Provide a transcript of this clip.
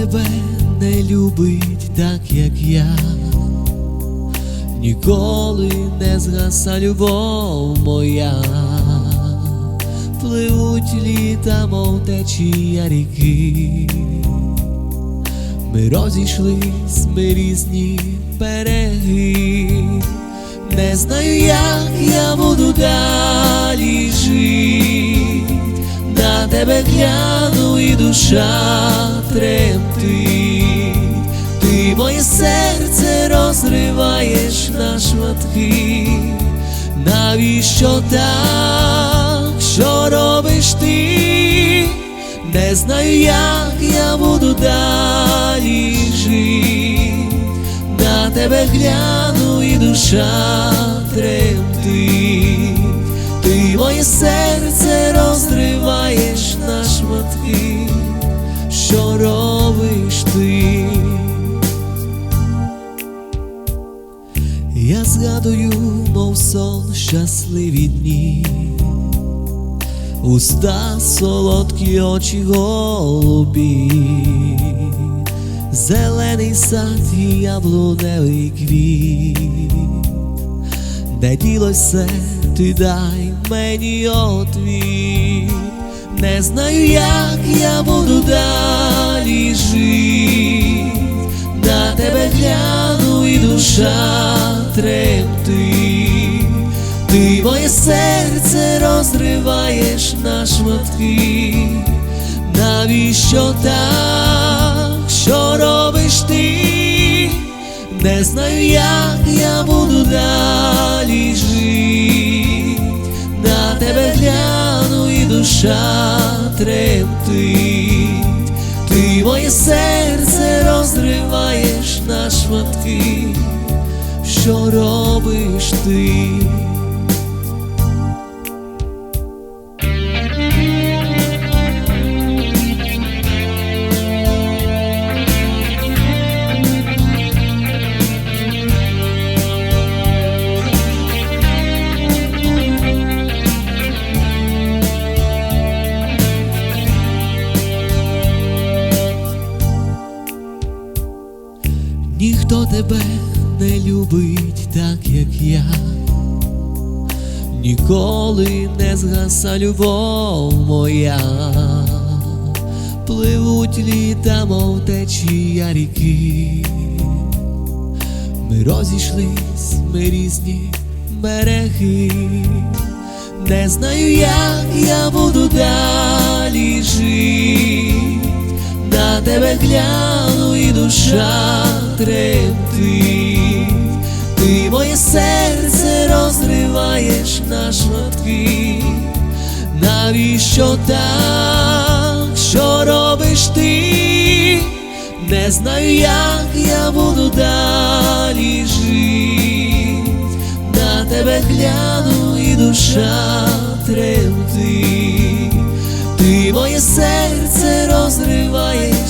тебе не любить так, як я, ніколи не згаса любов моя, пливуть літа, мов течія ріки, ми розійшлись, ми різні береги, не знаю, як я буду далі жити, на тебе гляну і душа тремтить, ти. Моє серце розриваєш на шматки, навіщо так, що робиш ти? Не знаю, як я буду далі жити, на тебе гляну і душа тремтить, ти моє серце сон щасливі дні. Уста солодкі очі голубі, зелений сад і яблуневий квіт, де ділося, ти дай мені отвіт, не знаю, як я буду далі жити, на тебе гляну і душа тремтить. Ти моє серце розриваєш на шматки, навіщо так, що робиш ти? Не знаю, як я буду далі жити, на тебе гляну і душа тремтить, ти моє серце розриваєш на шматки, що робиш ти? Ніхто тебе не любить так, як я, ніколи не згаса любов моя, пливуть літа, мов течія ріки, ми розійшлись, ми різні береги, не знаю, як я буду далі жити на тебе гляну і душа тремтить, ти моє серце розриваєш на шматки, навіщо так, що робиш ти? Не знаю, як я буду далі жити, на тебе гляну і душа тремтить. Ти моє серце розриваєш